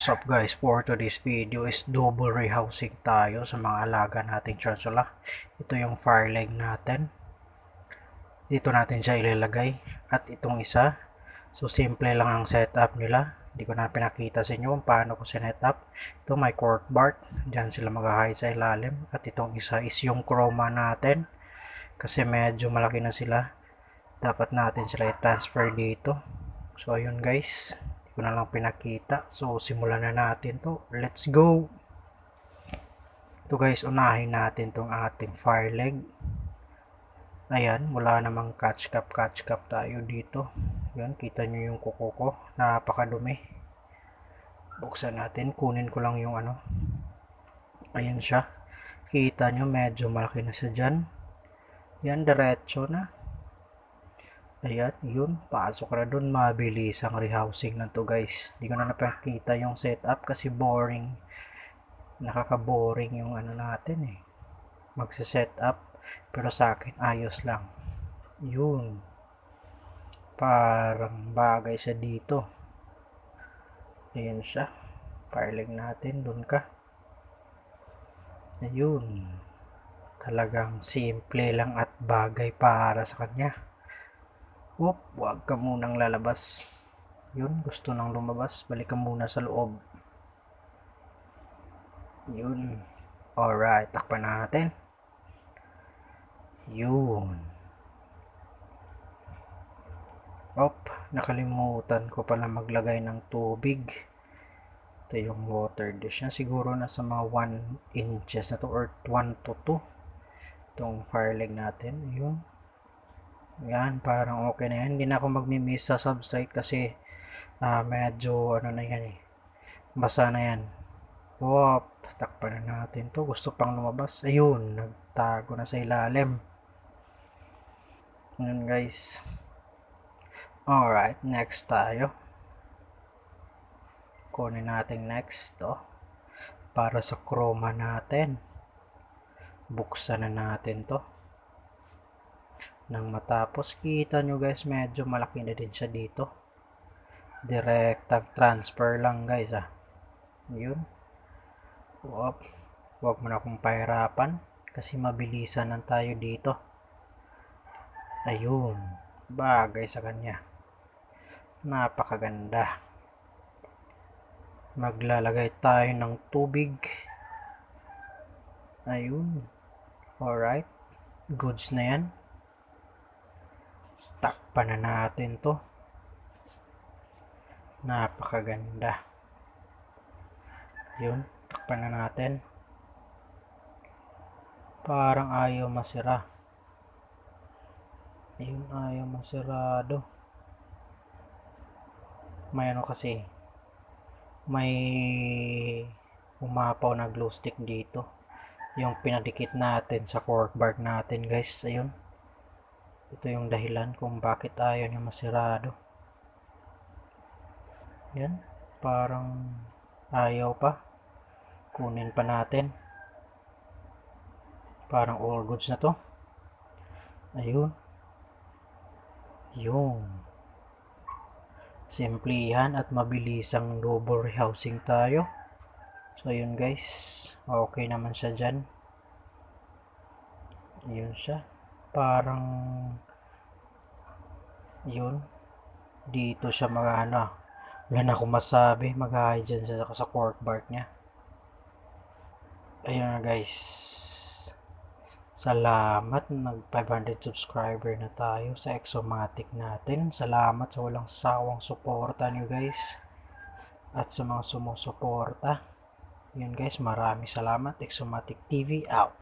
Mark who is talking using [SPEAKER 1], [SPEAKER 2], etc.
[SPEAKER 1] What's up guys, for today's video is double rehousing tayo sa mga alaga nating chanchala. Ito yung fire natin. Dito natin siya ilalagay. At itong isa, so simple lang ang setup nila. Hindi ko na pinakita sa inyo kung paano ko sinet up. Ito may cork bark, dyan sila mag-hide sa ilalim. At itong isa is yung chroma natin. Kasi medyo malaki na sila. Dapat natin sila i-transfer dito. So ayun guys, ko na lang pinakita. So, simulan na natin to. Let's go! Ito guys, unahin natin tong ating fire leg. Ayan, wala namang catch cup, catch cup tayo dito. Yan, kita nyo yung kuko ko. Napakadumi. Buksan natin. Kunin ko lang yung ano. Ayan siya. Kita nyo, medyo malaki na siya dyan. Yan, diretso na. Ayan, yun. Pasok na dun. Mabilis ang rehousing na to guys. Di ko na napakita yung setup kasi boring. Nakaka-boring yung ano natin eh. Magsa-setup. Pero sa akin, ayos lang. Yun. Parang bagay siya dito. Ayan siya. Fireleg natin. Dun ka. Ayun. Talagang simple lang at bagay para sa kanya. Whoop, wag ka munang lalabas. Yun, gusto nang lumabas. Balik ka muna sa loob. Yun. Alright, takpan natin. Yun. Op, nakalimutan ko pala maglagay ng tubig. Ito yung water dish niya. Siguro nasa mga 1 inches na to or 1 to 2. Itong fire leg natin. Yun. Yan, parang okay na yan. Hindi na ako magmi-miss sa subsite kasi ah, medyo ano na yan eh. Basa na yan. Wop, takpan na natin to. Gusto pang lumabas. Ayun, nagtago na sa ilalim. Yun guys. Alright, next tayo. Kunin natin next to. Para sa chroma natin. Buksan na natin to nang matapos kita nyo guys medyo malaki na din siya dito. Direct transfer lang guys ah. Yun. Wop. wag mo na akong pahirapan kasi mabilisan lang tayo dito. Ayun. Bagay sa kanya. Napakaganda. Maglalagay tayo ng tubig. Ayun. Alright. Goods na yan takpan na natin to. Napakaganda. Yun takpan na natin. Parang ayaw masira. Yun ayaw masirado. May ano kasi may umapaw na glue stick dito. Yung pinadikit natin sa cork bark natin guys. Ayun ito yung dahilan kung bakit ayaw niya masirado. Yan. Parang ayaw pa. Kunin pa natin. Parang all goods na to. Ayun. Yung. Simplihan at mabilisang double rehousing tayo. So, ayun guys. Okay naman siya dyan. Ayun siya parang yun dito siya mga ano wala na akong masabi mag dyan sa, sa cork bark niya. Ayun na guys. Salamat nag 500 subscriber na tayo sa Exomatic natin. Salamat sa walang sawang suporta niyo guys. At sa mga sumusuporta. Yun guys marami salamat. Exomatic TV out